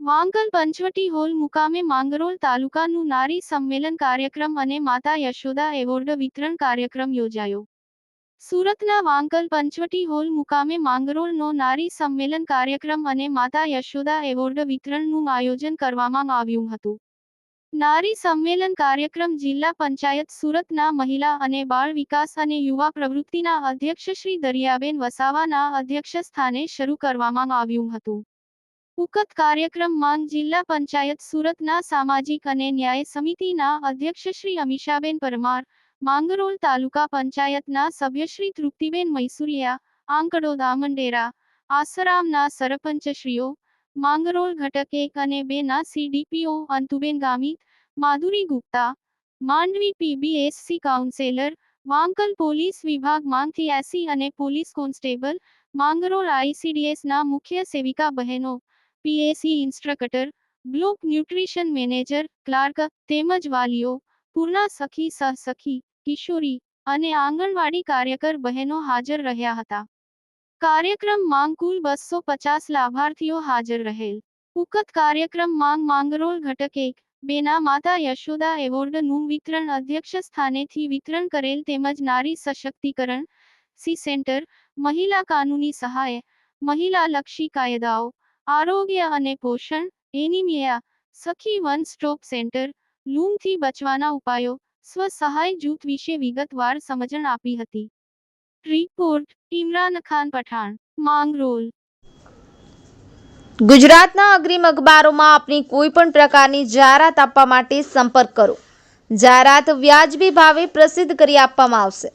Vankal Panchavati hall મુકામે માંગરોળ તાલુકાનું નારી સંમેલન કાર્યક્રમ અને માતા યશોદા એવોર્ડ વિતરણ કાર્યક્રમ યોજાયો. સુરતના વાંકલ પંચવટી હોલ મુકામે માંગરોળનો નારી સંમેલન કાર્યક્રમ અને માતા યશોદા એવોર્ડ વિતરણનું આયોજન કરવામાં આવ્યું હતું. નારી સંમેલન કાર્યક્રમ જિલ્લા પંચાયત સુરતના મહિલા અને બાળ વિકાસ અને યુવા પ્રવૃત્તિના અધ્યક્ષ શ્રી દરિયાબેન વસાવાના અધ્યક્ષ સ્થાને શરૂ કરવામાં આવ્યું હતું. ઉકત કાર્યક્રમ માંગ જિલ્લા પંચાયત સુરતના સામાજિક અને ન્યાય સમિતિના અધ્યક્ષ શ્રી અમીષાબેન પરમાર, માંગરોળ તાલુકા પંચાયતના સભ્ય શ્રી તૃપ્તિબેન મૈસુરિયા, આંકડો દામંડેરા, આસરામના સરપંચશ્રીઓ, માંગરોળ ઘટક એક અને બે ના CDPO Antuben Gamit, Madhuri Gupta, Mandvi PBSC counsellor, Vankal police વિભાગમાંથી એસી અને પોલીસ કોન્સ્ટેબલ, માંગરોળ આઈસીડીએસના મુખ્ય સેવિકા બહેનો PAC instructor block nutrition manager, clerk, તેમજ વાલીઓ, પૂર્ણા સખી સહસખી કિશોરી અને આંગણવાડી કાર્યકર બહેનો હાજર રહ્યા હતા. કાર્યક્રમ માંગ કુલ બસો પચાસ લાભાર્થીઓ હાજર રહેલ. ઉકત કાર્યક્રમ માંગ માંગરોળ ઘટક બેના માતા યશોદા એવોર્ડનું વિતરણ અધ્યક્ષ સ્થાનેથી વિતરણ કરેલ તેમજ નારી સશક્તિકરણ, સી સેન્ટર, મહિલા કાનૂની સહાય, મહિલા લક્ષી કાયદાઓ આરોગ્ય અને પોષણ, એનિમિયા, સખી વન સ્ટોપ સેન્ટર, લૂમથી બચવાના ઉપાયો સ્વ સહાય જૂથ વિશે વિગતવાર સમજણ આપી હતી. રિપોર્ટ, ઇમરાન ખાન પઠાણ, માંગરોલ. ગુજરાતના અગ્રીમ અખબારોમાં આપની કોઈ પણ પ્રકારની જાહેરાત આપવા માટે સંપર્ક કરો. જાહેરાત વ્યાજબી ભાવે પ્રસિદ્ધ કરી આપવામાં આવશે.